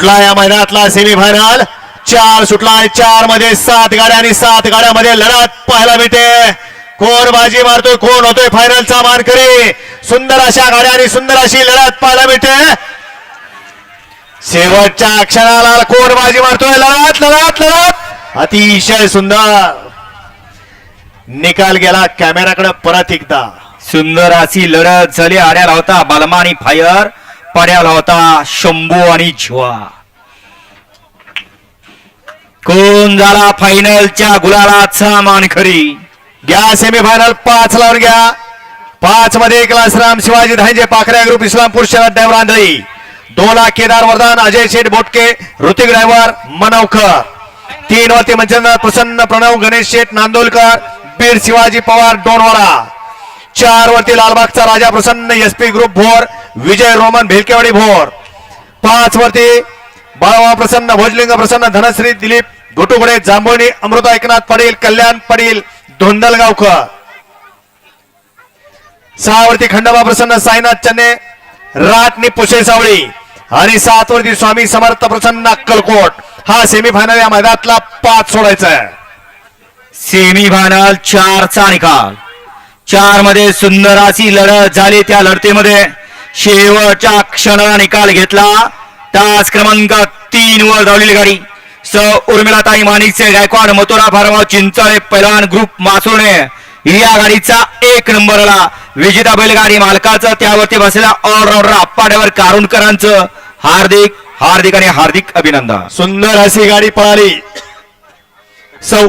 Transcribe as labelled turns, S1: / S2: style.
S1: सुटला या मैदानातला सेमीफायनल चार सुटलाय चारमध्ये सात गाड्या आणि सात गाड्यामध्ये लढत पाहायला मिळते. कोण बाजी मारतोय कोण होतोय फायनलचा मानकरी? सुंदर अशा गाड्या आणि सुंदर अशी लढत पाहायला मिळते. शेवटच्या क्षणाला कोण बाजी मारतोय लढत लढत लढत. अतिशय सुंदर. निकाल गेला कॅमेराकडे परत एकदा.
S2: सुंदर अशी लढत झाली. आड्या होता बलमा आणि फायर पड्याला होता शंभू आणि झुआ कोण झाला फायनलच्या गुलालाचा मानखरी
S1: घ्या सेमीफायनल पाच लावून घ्या. पाच मध्ये क्लास राम शिवाजी धांजे पाखऱ्या ग्रुप इस्लामपूर शहर ड्रायव्हर आंधळी दोला केदार वर्धन अजय शेठ बोटके ऋतिक ड्रायव्हर मनवकर. तीन वरती मंचंद्र प्रसन्न प्रणव गणेश शेठ नांदोलकर बीड शिवाजी पवार डोनवाडा चार वरती लालबागचा राजा प्रसन्न एसपी ग्रुप भोर. विजय रोमन भेलकेवाडी भोर. पाच वरती बाळवा प्रसन्न भोजलिंग प्रसन्न धनश्री दिलीप घोटुगडे जांभोणी अमृता एकनाथ पाटील कल्याण पाटील धोंडलगावकर. सहा वरती खंडोबा प्रसन्न साईनाथ चन्ने राटनी पुशे सावळी आणि सात वरती स्वामी समर्थ प्रसन्न अक्कलकोट. हा सेमीफायनल या मैदानातला पाच सोडायचा आहे.
S2: सेमीफायनल चारचा निकाल. चारमध्ये सुंदर अशी लढत झाली त्या लढतीमध्ये. शेवटच्या क्षणाला निकाल घेतला. तास क्रमांक तीन वर धावलेली गाडी. स उर्मिलाताई माणिकचे गायकवाड मथुरा फार्मा चिंचळे पैलवान ग्रुप मासुर्णे या गाडीचा एक नंबरला विजेता बैलगाडी मालकाचं त्यावरती बसलेल्या ऑलराऊंडर आप्पाड्यावर कारुणकरांचं हार्दिक हार्दिक आणि हार्दिक अभिनंदन.
S1: सुंदर अशी गाडी पळाली. सौ